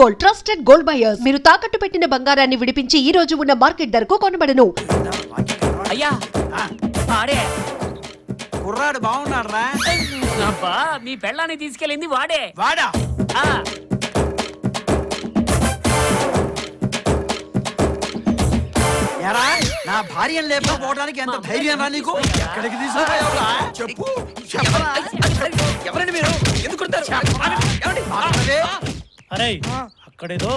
Gold trusted gold buyers మీరు తాకట్టు పెట్టిన బంగారాన్ని విడిపించి ఈ రోజు ఉన్న మార్కెట్ ధరకు కొనబడను. అయ్యా వాడే కుర్రాడు బాగున్నాడు రా అబ్బా మీ పెళ్ళాన్ని తీసుకెళ్ళింది వాడే. వాడా? ఆ. ఎరా నా భార్యను లేకపోవడానికి ఎంత ధైర్యం రా నీకు? ఎక్కడికి తీసుకుపోయావురా? చెప్పు. చెప్పరా ఎవరండి మీరు? ఎందుకు కొడతారు? ఏమండి? మాట్లాడే. అరే అక్కడేదో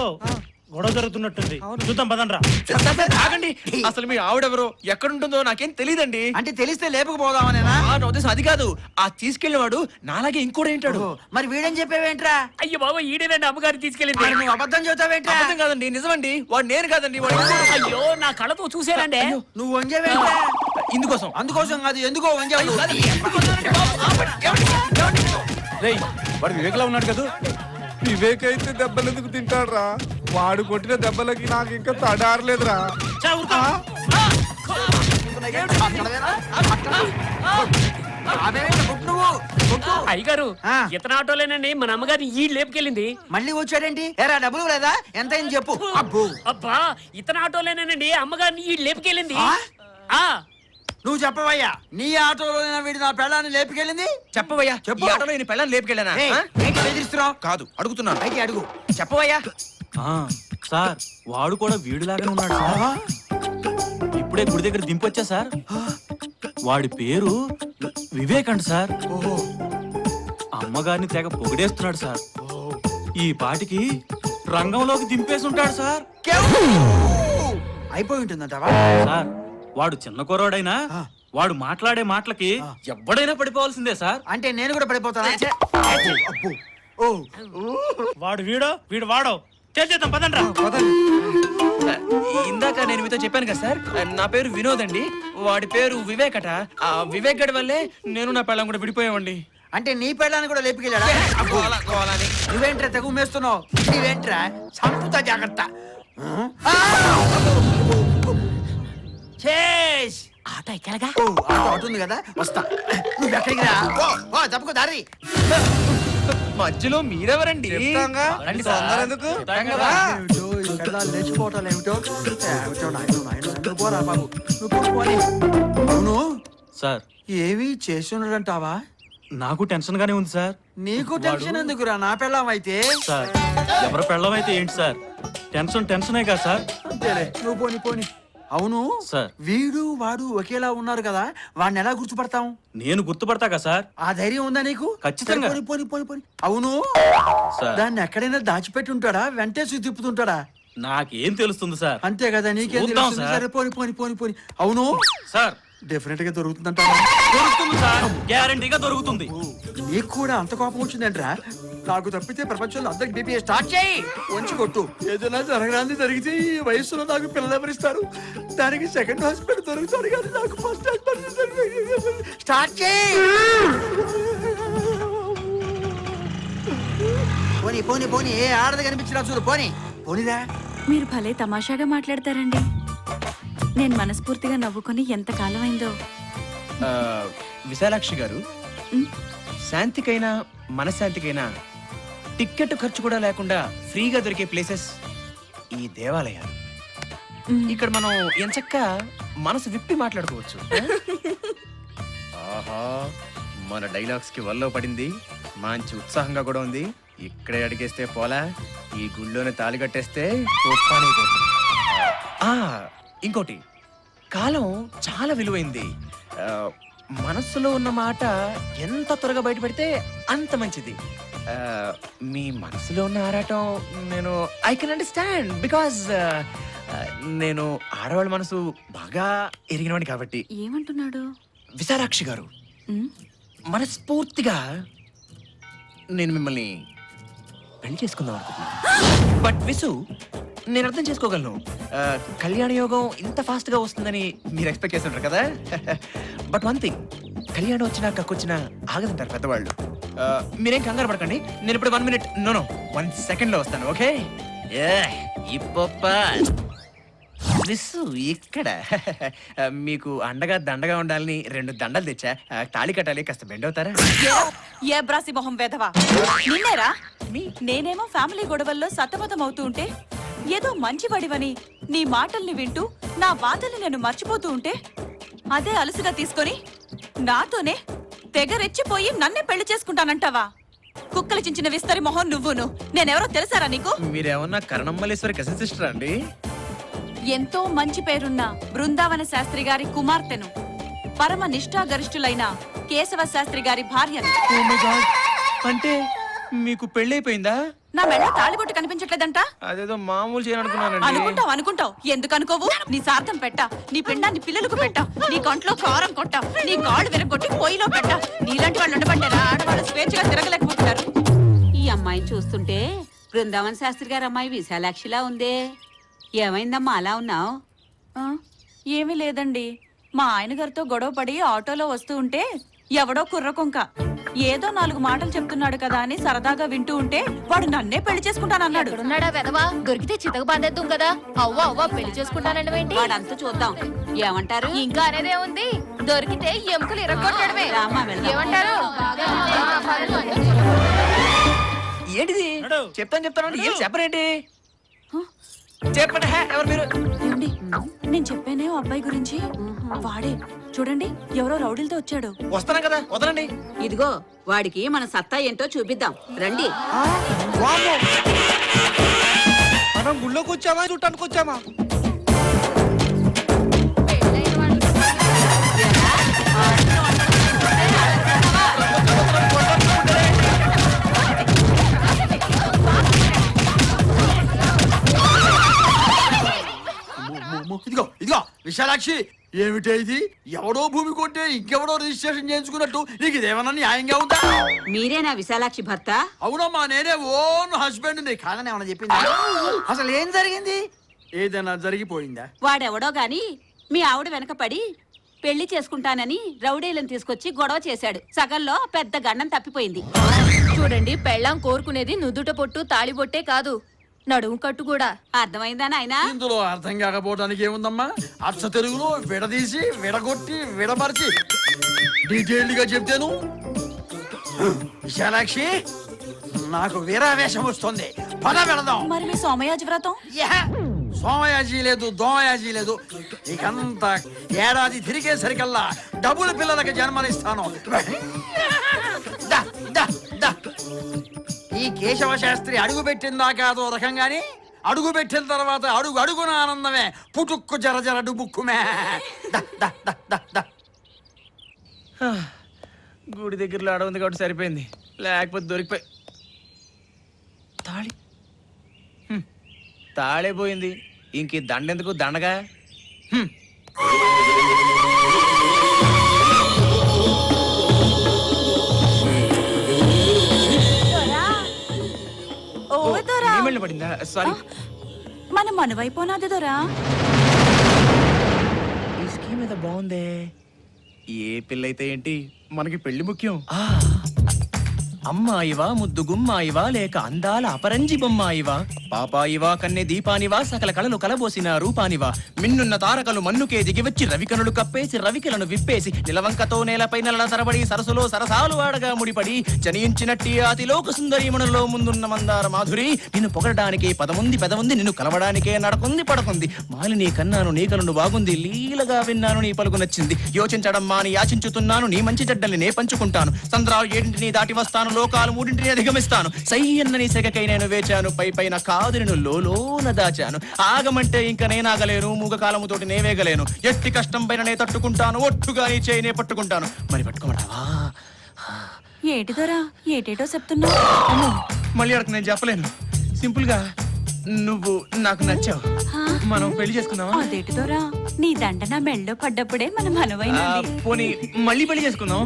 గొడవ జరుగుతున్నట్టుంది. చూద్దాం పదండ్రా ఆగండి. అసలు మీ ఆవిడెవరో? ఎక్కడుంటుందో నాకేం తెలియదండి అంటే తెలిస్తే లేపకపోదామనేనా ఉద్దేశం అది కాదు. ఆ తీసుకెళ్ళినవాడు నాలాగే ఇంకోటి ఏంటాడు? మరి వీడని చెప్పావేంట్రా? అయ్యో బాబా ఈడేనండి అమ్మగారు తీసుకెళ్ళింది. మరి నువ్వు అబద్ధం చెబుతావేంట్రా? అబద్ధం కాదండి నిజమండి. వాడు నేను కాదండి వాడు. అయ్యో నా కళ్ళతో చూసానండి. నువ్వు వంజేవేంట్రా? ఇందుకోసం. అందుకోసం కాదు ఎందుకో వంజావు రేయ్ వాడు వివేక్లా ఉన్నాడు కదా. వివేక్ అయితే దెబ్బలు ఎందుకు తింటాడురా? వాడు కొట్టిన దెబ్బలకి నాకు ఇంకా తడారలేదురా. అయ్యగారు ఆ. ఇతను ఆటోలేనండి మన అమ్మగారిని ఈ లేపుకెళ్ళింది. మళ్ళీ వచ్చాడేంటి ఎరా డబ్బులు లేదా? ఎంత అయింది చెప్పు. అబ్బో అబ్బా ఇతను ఆటోలేనండి అమ్మగారిని ఈ లేపుకెళ్ళింది. ఆ? ఆ. నువ్వు చెప్పవయ్యా. నీ ఆటోలో వీడి నా పెళ్ళాన్ని లేపుకెళ్ళింది? చెప్పవయ్యా. చెప్పు. ఆటోలో నేను పెళ్ళని లేపుకెళ్ళానా? బెదిరిస్తున్నావు కాదు అడుగుతున్నాను. పైకి అడుగు. చెప్పవయ్యా. సార్ వాడు కూడా వీడిలాగానే ఉన్నాడు సార్. ఇప్పుడే గుడి దగ్గర దింపొచ్చా సార్? వాడి పేరు వివేక్ అంట సార్. ఓహో. అమ్మగారిని తెగ పొగిడేస్తున్నాడు సార్. ఈ పాటికి రంగంలోకి దింపేసి ఉంటాడు సార్. అయిపోయి ఉంటుందంటావా? సార్ వాడు చిన్న కుర్రాడైనా ఆ. వాడు మాట్లాడే మాటలకి ఎవడైనా పడిపోవాల్సిందే సార్. అంటే నేను కూడా పడిపోతానా? అబ్బో ఓ. వాడు వీడో వీడు వాడో. చేద్దాం పదండ్రా. ఇందాక నేను మీతో చెప్పాను కదా సార్ నా పేరు వినోద్ అండి. వాడి పేరు వివేక్ అట ఆ వివేక్ గడి వల్లే నేను నా పెళ్ళం కూడా విడిపోయామండి. అంటే నీ పెళ్ళాన్ని కూడా లేపుకెళ్ళాడా? గోల, గోల అని. నువ్వేంట్రా తెగు మేస్తున్నావు? నీవేంట్రా? సంపుతా జాగ్రత్త. ఆ! చేస్ ఆటో ఎక్కలగా ఓ ఆటో ఉంది కదా? వస్తా. నువ్వు ఎక్కడికి రా? ఓ ఓ తప్పుకో దారి. మధ్యలో మీరెవరండి? రండి సార్. ఎందుకు ఏమిటో ఈ పెళ్ళాలు లేచిపోవటాలు ఏమిటో? ఏమిటో నాయనో నాయనో నువ్వు పోరా బాబు? నువ్వు. అవును? సార్. ఏవి చేస్తున్నాడంటావా నాకు టెన్షన్ గానే ఉంది సార్. నీకు టెన్షన్ ఎందుకురా? నా పెళ్ళాం అయితే? సార్ ఎవరి పెళ్ళం అయితే ఏంటి సార్? టెన్షన్ టెన్షనే కదా సార్. అంతేలే నువ్వు పోని పోని. అవును? సార్. వీడు వాడు ఒకేలా ఉన్నారు కదా వాడిని ఎలా గుర్తుపడతాం? నేను గుర్తుపడతా కదా సార్? ఆ ధైర్యం ఉందా నీకు? ఖచ్చితంగా. పోని పోని పోని పోని. అవును? సార్. దాన్ని ఎక్కడైనా దాచిపెట్టి ఉంటాడా వెంటేసి తిప్పుతుంటాడా నాకేం తెలుస్తుంది సార్? అంతే కదా నీకేం చూద్దాం తెలుస్తుంది? సార్. సరే. పోని పోని పోని పోని. అవును? సార్. డెఫినెట్గా దొరుకుతుందంటారా దొరుకుతుంది సార్. గ్యారంటీగా దొరుకుతుంది. నీకు కూడా అంత కోపం వచ్చిందంట్రా? నాకు తప్పితే ప్రపంచంలో అందరికి బీపీ స్టార్ట్ చేయి. వంచి కొట్టు. ఏదైనా జరగరాంది జరిగితే ఈ వయసులో నాకు పిల్లలు ఎవరిస్తారు? దానికి సెకండ్ హాస్పిటల్ దొరుకుతాడు కానీ నాకు ఫస్ట్ హాస్పిటల్ స్టార్ట్ చేయి. పోనీ పోనీ పోనీ. ఏ ఆడది కనిపించినా చూడు పోనీ. పోనీరా. మీరు భలే తమాషాగా మాట్లాడతారండి. నేను మనస్ఫూర్తిగా నవ్వుకొని ఎంత కాలం అయిందో ఆ, విశాలాక్షి గారు ఉమ్. శాంతికైనా మనశ్శాంతికైనా టిక్కెట్ ఖర్చు కూడా లేకుండా ఫ్రీగా దొరికే ప్లేసెస్ ఈ దేవాలయాలు ఉమ్. ఇక్కడ మనం ఎంచక్క మనసు విప్పి మాట్లాడుకోవచ్చు ఆహా మన డైలాగ్స్కి వల్ల పడింది మంచి ఉత్సాహంగా కూడా ఉంది ఇక్కడే అడిగేస్తే పోలా ఈ గుళ్ళోనే తాళి కట్టేస్తే. ఆ ఇంకోటి కాలం చాలా విలువైంది. మనస్సులో ఉన్న మాట ఎంత త్వరగా బయటపెడితే అంత మంచిది. మీ మనసులో ఉన్న ఆరాటం నేను ఐ కెన్ అండర్స్టాండ్ బికాజ్ నేను ఆడవాళ్ళ మనసు బాగా ఎరిగినవాడి కాబట్టి. ఏమంటున్నాడు? విశాలాక్షి గారు మనస్ఫూర్తిగా నేను మిమ్మల్ని పెళ్ళి చేసుకుందాం అనుకుంటున్నాను. బట్ విసు నేను అర్థం చేసుకోగలను. ఆ, కళ్యాణ యోగం ఇంత ఫాస్ట్గా వస్తుందని మీరు ఎక్స్పెక్ట్ చేస్తుంటారు కదా? బట్ వన్ థింగ్ కళ్యాణం వచ్చినా కక్కొచ్చినా ఆగదంటారు పెద్దవాళ్ళు. ఆ, మీరేం కంగారు పడకండి. నేను ఇప్పుడు one minute no no one సెకండ్లో వస్తాను ఓకే ఇప్పప్ప. మిస్సు ఇక్కడ. మీకు అండగా దండగా ఉండాలని రెండు దండలు తెచ్చా. ఆ, తాళి కట్టాలి కాస్త బెండ్ అవుతారా? ఏ బ్రాసి మొహం వెధవా? నిన్నేరా? నేనేమో ఫ్యామిలీ గొడవల్లో సతమతం అవుతూ ఉంటే ఏదో మంచి పడివని నీ మాటల్ని వింటూ నా బాధల్ని నేను మర్చిపోతూ ఉంటే అదే అలసిగా తీసుకొని నాతోనే తెగ రెచ్చిపోయి నన్నే పెళ్ళి చేసుకుంటానంటావా? కుక్కలు చించిన విస్తరి మొహం నువ్వును. నేనెవరో తెలుసారా నీకు? మీరేమన్నా కరణమ్మలేశ్వరి కజిన్ సిస్టర్ అండి? ఎంతో మంచి పేరున్న బృందావన శాస్త్రి గారి కుమార్తెను పరమ నిష్ఠాగరిష్ఠులైన కేశవ శాస్త్రి గారి భార్యను. అంటే మీకు పెళ్ళైపోయిందా? నా మెళ్ళ తాళిబొట్టు కనిపించట్లేదంట. అదేదో మామూలు చేయాలనుకున్నానండి అనుకుంటావు అనుకుంటావు. ఎందుకు అనుకోవు నీ సార్థం పెట్ట. నీ పిండాన్ని పిల్లలకు పెట్ట. నీ కంట్లో కారం కొట్ట. నీ కాళ్ళు విరగొట్టి పొయ్యిలో పెట్ట. నీలాంటి వాళ్ళు ఉండబట్టారా ఆడవాళ్ళు స్వేచ్ఛగా తిరగలేకపోతున్నారు? ఈ అమ్మాయిని చూస్తుంటే బృందావన్ శాస్త్రి గారి అమ్మాయి విశాలాక్షిలా ఉందే. ఏమైందమ్మా అలా ఉన్నావు? ఆ, ఏమీ లేదండి. మా ఆయన గారితో గొడవ పడి ఆటోలో వస్తూ ఉంటే ఎవడో కుర్ర కొంక ఏదో నాలుగు మాటలు చెప్తున్నాడు కదా అని సరదాగా వింటూ ఉంటే వాడు నన్నే పెళ్ళి చేసుకుంటానన్నాడు వెదవా దొరికితే చితక బాధేద్దాం కదా. అవ్వ అవ్వ పెళ్ళి చేసుకుంటానండి ఏంటి? వాడంతా చూద్దాం. ఏమంటారు? ఇంకా అనేదే ఉంది. దొరికితే ఎముకలు ఇరగొట్టడమే. ఏమంటారు? ఏంటిది. చెప్తాను చెప్తాను ఏం చెప్పరేంటి? చెప్పండి హే, ఎవరు మీరు? ఏమండి నేను చెప్పానే ఓ అబ్బాయి గురించి. వాడే చూడండి ఎవరో రౌడీలతో వచ్చాడు. వస్తాను కదా వదలండి. ఇదిగో వాడికి మన సత్తా ఏంటో చూపిద్దాం. రండి. మనం గుళ్ళోకి వచ్చామా చుట్టానికి వచ్చామా? విశాలాక్షి ఏమిటే ఇది? ఎవడో భూమి కొంటే ఇంకెవడో రిజిస్ట్రేషన్ చేయించుకున్నట్టు నీకు ఇదేమన్నా న్యాయంగా ఉందా? మీరేనా విశాలాక్షి భర్త? అవునమ్మా నేనే ఓన్ హస్బెండ్ నీ. కాదని ఏమన్నా చెప్పిందా? అసలు ఏం జరిగింది? ఏదైనా జరిగిపోయిందా? వాడెవడో గాని మీ ఆవిడ వెనక పడి పెళ్ళి చేసుకుంటానని రౌడీలను తీసుకొచ్చి గొడవ చేశాడు. సగంలో పెద్ద గండం తప్పిపోయింది. చూడండి పెళ్ళాం కోరుకునేది నుదుట పొట్టు తాళిబొట్టే కాదు. నడుము కట్టు కూడా. అర్థమైందా నాయనా? ఇందులో అర్థం కాకపోవడానికి ఏముందమ్మా? అచ్చ తెలుగులో విడదీసి విడగొట్టి విడమర్చి. డీటెయిల్డ్గా చెప్తాను. విశాలాక్షి నాకు వీరావేశం వస్తుంది. పద వెళదాం. మరి మీ సోమయాజి వ్రతం? యహ! సోమయాజీ లేదు దోమయాజీ లేదు. ఇకంతా ఏడాది తిరిగేసరికల్లా డబుల్ పిల్లలకి జన్మనిస్తాను. కేశవ శాస్త్రి అడుగు పెట్టిందాకా అదో రకంగాని అడుగు పెట్టిన తర్వాత అడుగు అడుగున ఆనందమే. పుటుక్కు జర జర డుబుక్కుమే. గుడి దగ్గరలో అడవుంది కాబట్టి సరిపోయింది. లేకపోతే దొరికిపోయి తాళి. హ్మ్. తాళే పోయింది. ఇంక ఈ దండెందుకు దండగా? హ్మ్. ఏమెళ్ళ పడిందా? సారీ మన మనవైపోనాది దొరా ఈ స్కీమ్ ఏదో బాగుందే. ఏ పిల్లయితే ఏంటి మనకి పెళ్ళి ముఖ్యం. అమ్మాయివా ముద్దు గుమ్మాయివా లేక అందాల అపరంజి బొమ్మాయివా? పాపాయివా కన్నె దీపానివా సకల కళలు కలబోసిన రూపానివా? మిన్నున్న తారకలు మన్నుకే దిగివచ్చి రవికనులు కప్పేసి రవికలను విప్పేసి నిలవంకతో నేలపై నెలల తరబడి సరసులో సరసాలు వాడగా ముడిపడి చనియించినట్టి అతిలోక సుందరీమణుల్లో ముందున్న మందార మాధురి నిన్ను పొగడడానికి పదముంది పెదముంది నిన్ను కలవడానికే నడకుంది పడకుంది. మాలిని కన్నాను నీ కలను బాగుంది లీలగా విన్నాను నీ పలుకు నచ్చింది. యోచించడం మాని యాచించుతున్నాను నీ మంచి చెడ్డల్ని నే పంచుకుంటాను. సంద్రాలు ఏడింటిని దాటి వస్తాను లోకాలు మూడింటిని అధిగమిస్తాను. సై అన్న నీ సెగకై నేను వేచాను. పై పైన కాదు నేను లోలోన దాచాను. ఆగమంటే ఇంక నేనాగలేను. మూగ కాలముతోటి నే వేగలేను ఎట్టి కష్టం పైన నే తట్టుకుంటాను. ఒట్టుగా నీ చేయి నే పట్టుకుంటాను. మరి పట్టుకోమంటావా? ఏటి దొరా ఏటేటో చెప్తున్నావు? మళ్ళీ అడగ నేను చెప్పలేను. సింపుల్గా నువ్వు నాకు నచ్చావు. మనం పెళ్ళి చేసుకుందామా? అదేటి దొరా? నీ దండ నా మెళ్ళో పడ్డప్పుడే మన ఆ, మనవైనది పోనీ మళ్ళీ పెళ్ళి చేసుకుందాం?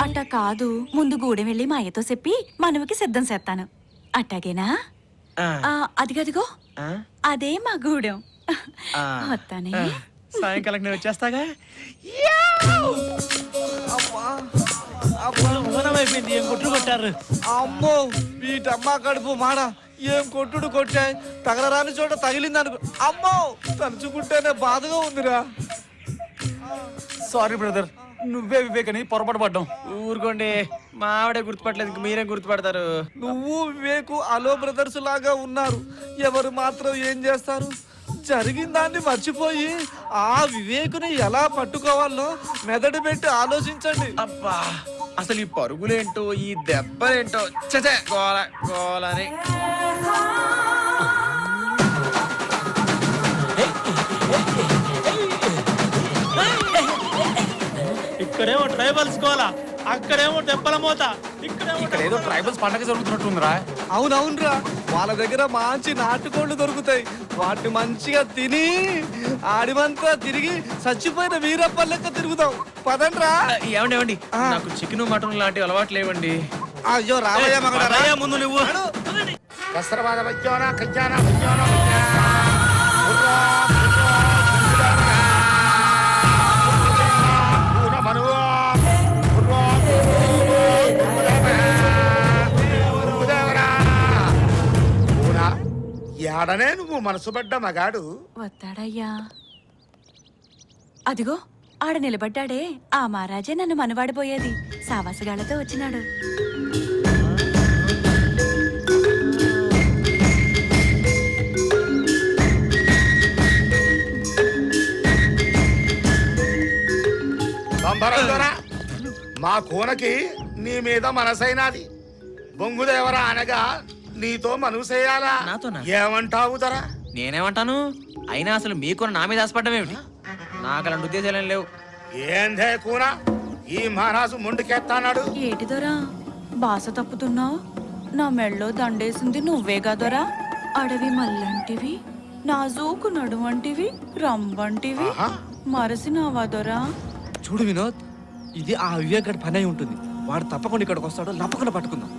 అట్ట కాదు. ముందు గూడెం వెళ్ళి మా అయ్యతో చెప్పి మనవకి సిద్ధం చేస్తాను. అట్టాగేనా? ఆ, ఆ, అదిగదిగో ఆ, అదే మా గూడెం. ఆ. వస్తానే. ఆ, సాయంకాలం నేను వచ్చేస్తాగా? అయిపోయింది ఏం కొట్లు కొట్టారు? అమ్మో! వీటమ్మా కడుపు మాడ. ఏం కొట్టుడు కొట్టాయి తగలరాని చోట తగిలింది అనుకో అమ్మో! తలుచుకుంటేనే బాధగా ఉందిరా. సారీ బ్రదర్ నువ్వే వివేకని పొరపాటు పడ్డాం ఊరుకోండి. మా ఆవిడే గుర్తుపట్టలేదు ఇంక మీరేం గుర్తుపడతారు? నువ్వు వివేకు అలో బ్రదర్స్ లాగా ఉన్నారు. ఎవరు మాత్రం ఏం చేస్తారు? జరిగిన దాన్ని మర్చిపోయి ఆ వివేకుని ఎలా పట్టుకోవాలో మెదడు పెట్టి ఆలోచించండి. అబ్బా అసలు ఈ పరుగులేంటో ఈ దెబ్బలేంటో? చచే గోల గోలని ఇక్కడేమో ట్రైబల్స్ కోలా అక్కడేమో దెబ్బల మోత ఇక్కడేమో ఇక్కడ ఏదో ట్రైబల్స్ పండగ జరుగుతున్నట్టుందిరా. అవునవునరా వాళ్ళ దగ్గర మంచి నాటుకోళ్ళు దొరుకుతాయి. వాటిని మంచిగా తిని ఆడిమంతా తిరిగి చచ్చిపోయిన వీరప్ప లెక్క తిరుగుతాం పదండ్రా. ఏమండి ఏమండి? నాకు చికెన్ మటన్ లాంటి అలవాట్లు లేవండి. అయ్యో రావయ్య పదయ్యా ముందు నువ్వు. కస్తరవాద వజ్జోన యాడనే నువ్వు మనసు పడ్డ మగాడు. వస్తాడయ్యా. అదిగో ఆడ నిలబడ్డాడే. ఆ మహారాజే నన్ను మనవాడిపోయేది సావాసగాళ్ళతో వచ్చినాడు. మా కోనకి నీ మీద మనసైనాది. బొంగుదేవరా అనగా నీతో మనసేయాలా నాతోనా? ఏమంటావు దొర? నేనేమంటాను? అయినా అసలు మీకు నా మీద ఆశపడ్డం ఏమిటి నాకు అలాంటి ఉద్దేశాలు ఏం లేవు. ఏందే కూన ఈ మహారాజు ముందుకెత్తాన్నాడు ఏటిదోరా బాస తప్పుతున్నావు? నా మెళ్ళో దండేసింది నువ్వే కదరా అడవి మల్లంటివి నాజూకు నడువంటివి రంబంటివి ఆహా. మరసినావా దొరా? చూడు వినోద్ ఇది ఆ వివేక్ గడి పని అయి ఉంటుంది. వాడు తప్పకుండా ఇక్కడికి వస్తాడు తప్పకుండా పట్టుకుందాం.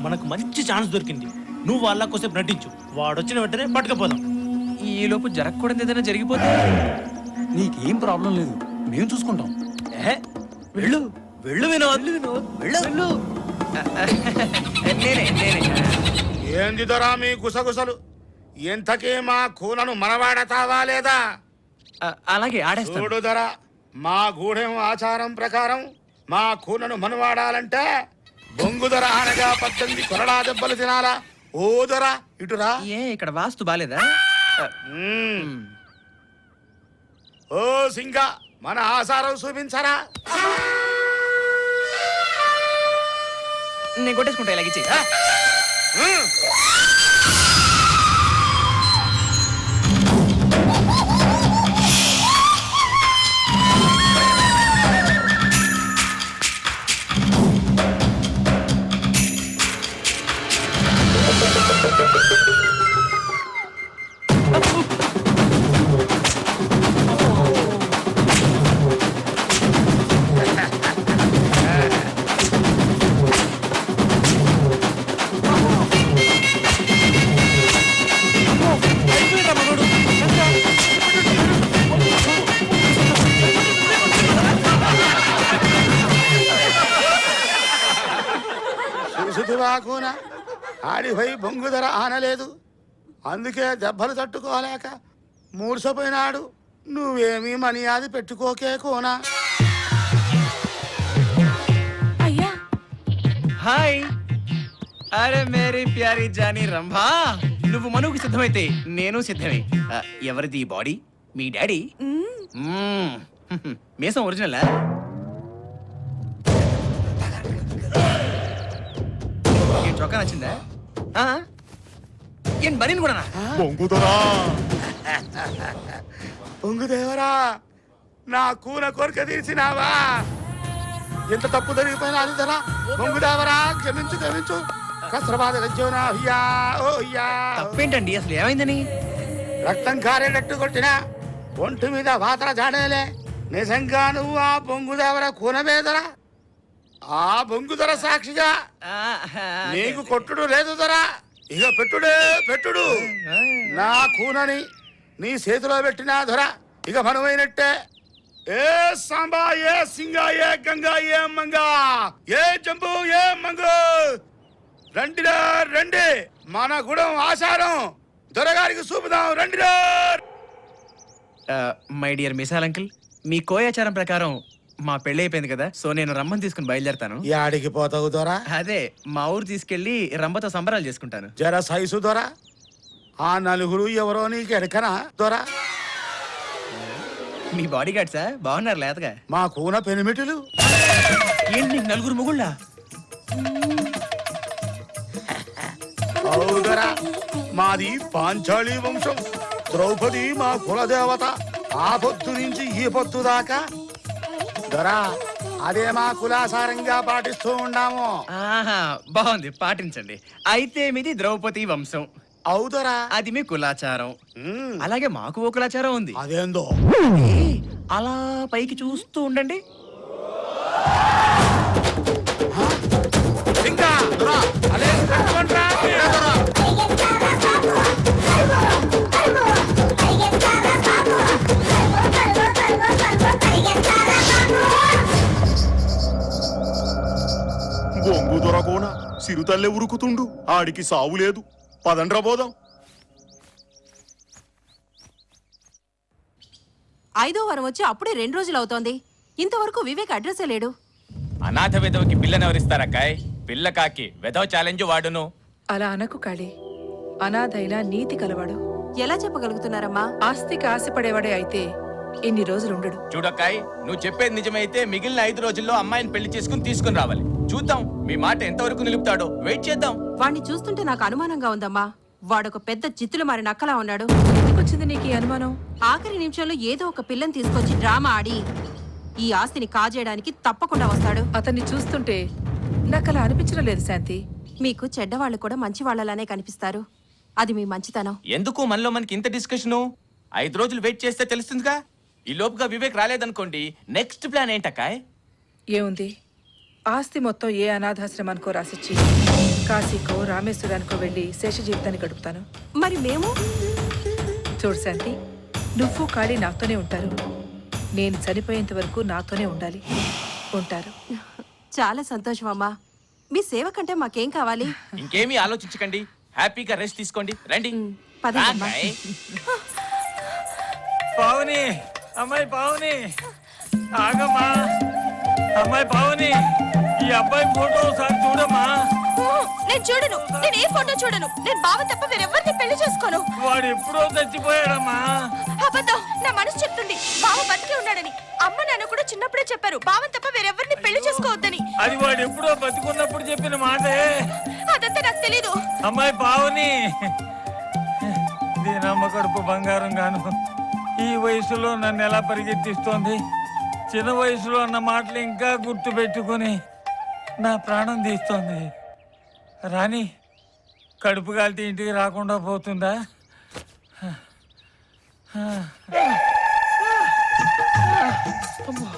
మనకు మంచి ఛాన్స్ దొరికింది. నువ్వు వాళ్ళ కోసేపు నటించు. వాడు వచ్చిన వెంటనే పట్టుకపోదాం. ఈ లోపు జరగకూడదు ఏదైనా జరిగిపోతే? నీకేం ప్రాబ్లం లేదు. మేము చూసుకుంటాం. ఏహే, వెళ్ళు. వెళ్ళు వినోద్. వెళ్ళు వెళ్ళు. నేనే నేనే. ఏంది దొరా మీ గుసగుసలు? ఇంతకీ మా కూనను మనవాడతావా లేదా? ఆ, అలాగే ఆడేస్తాను. చూడు దొర మా గూడెం ఆచారం ప్రకారం మా కూనను మనవాడాలంటే బొంగు దొర అనగా పద్దెనిమిది కొరడా దెబ్బలు తినాలా? ఓ దొర ఇటురా ఏ ఇక్కడ వాస్తు బాలేదా. ఓ సింగ మన ఆచారం చూపించరా? నేను కొట్టేసుకుంటా ఇలాగిచ్చి ఆడిపోయి బొంగు ధర ఆనలేదు. అందుకే దెబ్బలు తట్టుకోలేక మూర్సపోయినాడు నువ్వేమీ మనియాది పెట్టుకోకే కోనా. అయ్యా. హాయ్. అరే మేరీ ప్యారీ జానీ రంభా. నువ్వు మనువుకి సిద్ధమైతే నేను సిద్ధమే. ఆ, ఎవరిది ఈ బాడీ? మీ డాడీ? మ్మ్. మీసం ఒరిజినల్? చొక్కా నచ్చిందా? ఏం బనీన్ కూడా బొంగుదేవరా నా కూన కోరిక తీర్చినావా? ఎంత తప్పు జరిగిపోయినా అదిదరా బొంగుదేవరా క్షమించు క్షమించు. అయ్యా ఓ అయ్యా తప్పేంటండి అసలు ఏమైందని? రక్తం కారేటట్టు కొట్టినా ఒంటి మీద వాతర జాడేలే. నిజంగా నువ్వు ఆ బొంగుదేవర కూనమేదరా ఆ బొంగుదర సాక్షిగా ఆ, నీకు కొట్టుడు లేదు దొరా. ఇక పెట్టుడే పెట్టుడు. నా కూనని నీ చేతిలో పెట్టినా దొర. ఇక మనమైనట్టే ఏ సాంబా ఏ సింగా ఏ గంగా ఏ మంగా ఏ జంబు ఏ మంగు. రండిరా రండి. మన గుడం ఆచారం. దొరగారికి చూపుదాం రండిరా. మై డియర్ మిసాల్ అంకిల్ మీ కోయాచారం ప్రకారం మా పెళ్ళి అయిపోయింది కదా సో నేను రమ్మని తీసుకుని బయలుదేరతాను. యాడికి పోతావు దొరా? అదే మా ఊరు తీసుకెళ్ళి రంబతో సంబరాలు చేసుకుంటాను. జర సైజు దొరా? ఆ నలుగురు ఎవరో నీకు ఎడకనా దొరా? మీ బాడీ గార్డ్సా బాగున్నారు లేతగా. మా కూన పెనిమిటిలు. ఏంటి నీకు నలుగురు ముగుళ్ళ? అవుదరా మాది పాంచాలి వంశం. ద్రౌపది మా కులదేవత. ఆ పొద్దు నుంచి ఈ పొద్దు దాకా దొరా అదే మా కులాసారంగా పాటిస్తూ ఉన్నాము ఆహా బాగుంది పాటించండి. అయితే మీది ద్రౌపది వంశం. అవుదరా. అది మీ కులాచారం. అలాగే మాకు ఓ కులాచారం ఉంది. అదేందో. అలా పైకి చూస్తూ ఉండండి. ఇంకా దొరా అదే బొంగు దొరకోన సిరుతల్లే ఉరుకుతుండు. ఆడికి సావు లేదు. పదండ్రా పోదాం ఐదో వారం వచ్చి అప్పుడే రెండు రోజులు అవుతోంది. ఇంతవరకు వివేక్ అడ్రస్ లేడు. అనాథ విధవకి పిల్లని ఎవరిస్తారక్కాయ్? పిల్ల కాకి విధవ ఛాలెంజ్ వాడును. అలా అనకు కాళీ. అనాథైన నీతి కలవాడు. ఎలా చెప్పగలుగుతున్నారమ్మా? ఆస్తికి ఆశపడేవాడే అయితే ఇన్ని రోజులు ఉండడు చూడక్కాయ్ నువ్వు చెప్పేది నిజమైతే మిగిలిన ఐదు రోజుల్లో అమ్మాయిని పెళ్ళి చేసుకుని తీసుకుని రావాలి. చూద్దాం మీ మాట ఎంతవరకు నిలుపుతాడో వెయిట్ చేద్దాం. వాణ్ణి చూస్తుంటే నాకు అనుమానంగా ఉందమ్మా. వాడొక పెద్ద చిత్తులు మారి నక్కలా ఉన్నాడు. ఎందుకు వచ్చింది నీకు ఈ అనుమానం? ఆఖరి నిమిషంలో ఏదో ఒక పిల్లని తీసుకొచ్చి డ్రామా ఆడి ఈ ఆస్తిని కాజేయడానికి తప్పకుండా వస్తాడు. అతన్ని చూస్తుంటే నాకు అలా అనిపించడం లేదు శాంతి. మీకు చెడ్డవాళ్ళు కూడా మంచి వాళ్ళలానే కనిపిస్తారు. అది మీ మంచితనం. ఎందుకు మనలో మనకి ఇంత డిస్కషను? ఐదు రోజులు వెయిట్ చేస్తే తెలుస్తుందిగా? ఈ లోపుగా వివేక్ రాలేదనుకోండి నెక్స్ట్ ప్లాన్ ఏంటక్కాయ్? ఏముంది? ఆస్తి మొత్తం ఏ అనాథాశ్రమానికో రాసిచ్చి కాశీకో రామేశ్వరానికో వెళ్ళి శేష జీవితాన్ని గడుపుతాను. మరి మేము? చూడు శాంతి నువ్వు కాళీ నాతోనే ఉంటారు. నేను చనిపోయేంత వరకు నాతోనే ఉండాలి. ఉంటారు. చాలా సంతోషం అమ్మా. మీ సేవ కంటే మాకేం కావాలి? ఇంకేమీ ఆలోచించకండి. హ్యాపీగా రెస్ట్ తీసుకోండి. రండి. రాకాయ్. పావని అమ్మాయి పావని ఆగమ్మా. అమ్మాయి పావని ఈ అబ్బాయి ఫోటో ఒకసారి చూడమ్మా. నేను చూడను. నేను ఏ ఫోటో చూడను? నేను బావ తప్ప వేరెవరిని పెళ్ళి చేసుకోను? వాడు ఎప్పుడో చచ్చిపోయాడమ్మా. అబద్ధం. నా మనసు చెప్తుంది. బావ బతికే ఉన్నాడని. అమ్మ నాన్న కూడా చిన్నప్పుడే చెప్పారు. బావని తప్ప వేరెవరిని పెళ్ళి చేసుకోవద్దని. అది వాడు ఎప్పుడో బతికున్నప్పుడు చెప్పిన మాటే. అదంతా నాకు తెలీదు. అమ్మాయి పావని దీనమ్మ కడుపు బంగారం గాను ఈ వయసులో నన్ను ఎలా పరిగెత్తిస్తోంది? చిన్న వయసులో అన్న మాటలు ఇంకా గుర్తు పెట్టుకుని నా ప్రాణం తీస్తోంది. రాణి కడుపు కాలితే ఇంటికి రాకుండా పోతుందా? అమ్మో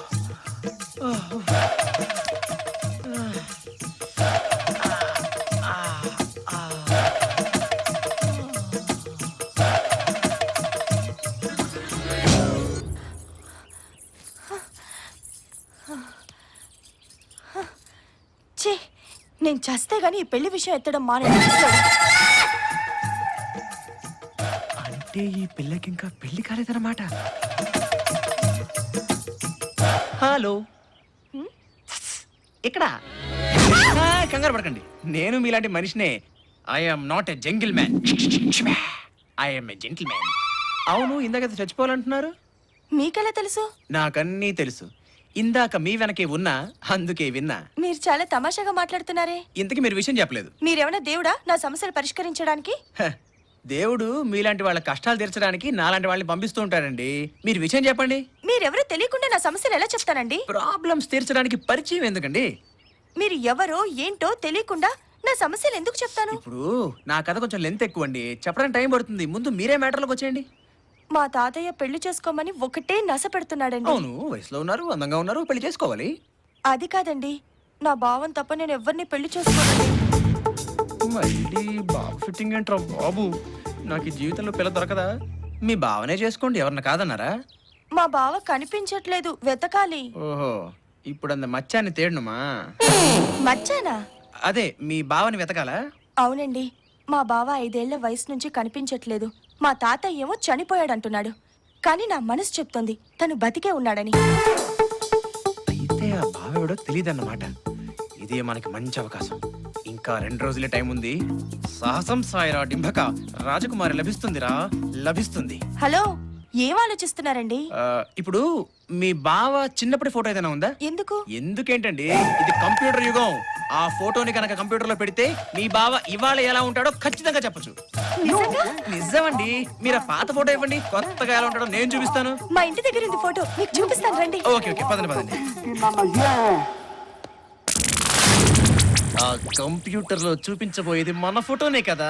నేను చస్తే గానీ ఈ పెళ్ళి విషయం ఎత్తడం మానే అంటే ఈ పిల్లకి ఇంకా పెళ్ళి కాలేదన్నమాట. హలో. ఇక్కడ కంగారు పడకండి. నేను మీలాంటి మనిషినే. I'm not a jungle man I'm a gentleman అవును ఇందాక చచ్చిపోవాలంటున్నారు? మీకెలా తెలుసు? నాకన్నీ తెలుసు. ఇందాక మీ వెనకే ఉన్నా అందుకే విన్నా. మీరు చాలా తమాషాగా మాట్లాడుతున్నారే. ఇంతకీ మీరు విషయం చెప్పలేదు. మీరేమైనా దేవుడా నా సమస్యలు పరిష్కరించడానికి? హ, దేవుడు మీలాంటి వాళ్ళ కష్టాలు తీర్చడానికి నాలాంటి వాళ్ళని పంపిస్తూ ఉంటాడండి. మీరు విషయం చెప్పండి. మీరెవరో తెలియకుండా నా సమస్యలు ఎలా చెప్తానండి? ప్రాబ్లమ్స్ తీర్చడానికి పరిచయం ఎందుకండి? మీరు ఎవరో ఏంటో తెలియకుండా నా సమస్యలు ఎందుకు చెప్తాను? ఇప్పుడు నా కథ కొంచెం లెంత్ ఎక్కువ అండి చెప్పడానికి టైం పడుతుంది. ముందు మీరే మ్యాటర్లోకి వచ్చేయండి. మా తాతయ్య పెళ్ళి చేసుకోమని ఒకటే నస పెడుతున్నాడండి. అవును వయసులో ఉన్నారు అందంగా ఉన్నారు పెళ్ళి చేసుకోవాలి. అది కాదండి నా భావం తప్ప నేను ఎవరిని పెళ్ళి మళ్ళీ బాబు ఫిట్టింగ్ ఏంట్రా బాబు? నాకు ఈ జీవితంలో పిల్ల దొరకదా? మీ భావనే చేసుకోండి ఎవరన్నా కాదన్నారా? మా బావ కనిపించట్లేదు వెతకాలి. ఓహో ఇప్పుడు అంత మచ్చాన్ని తేడనుమా? మచ్చానా? అదే మీ బావని వెతకాలా? అవునండి మా బావ ఐదేళ్ళ వయసు నుంచి కనిపించట్లేదు. మా తాతయ్య ఏమో చనిపోయాడంటున్నాడు. కానీ నా మనసు చెప్తోంది తను బతికే ఉన్నాడని. అయితే ఆ బావ ఎవడో తెలియదన్నమాట ఇదే మనకి మంచి అవకాశం. ఇంకా రెండు రోజులే టైం ఉంది. సాహసం సాయిరా డింబక రాజకుమారి లభిస్తుందిరా లభిస్తుంది. హలో ఏం ఆలోచిస్తున్నారండి? ఆ, ఇప్పుడు మీ బావ చిన్నప్పటి ఫోటో ఏదైనా ఉందా? ఎందుకు? ఎందుకేంటండి? ఇది కంప్యూటర్ యుగం. ఆ ఫోటోని కనుక కంప్యూటర్లో పెడితే మీ బావ ఇవాళ ఎలా ఉంటాడో ఖచ్చితంగా చెప్పొచ్చు. నిజమండి. మీరు ఆ పాత ఫోటో ఇవ్వండి. కొత్తగా ఎలా ఉంటాడో నేను చూపిస్తాను. మా ఇంటి దగ్గర ఉంది ఫోటో. మీకు చూపిస్తాను రండి. Okay okay. పదండి పదండి. ఆ కంప్యూటర్లో చూపించబోయేది మన ఫోటోనే కదా.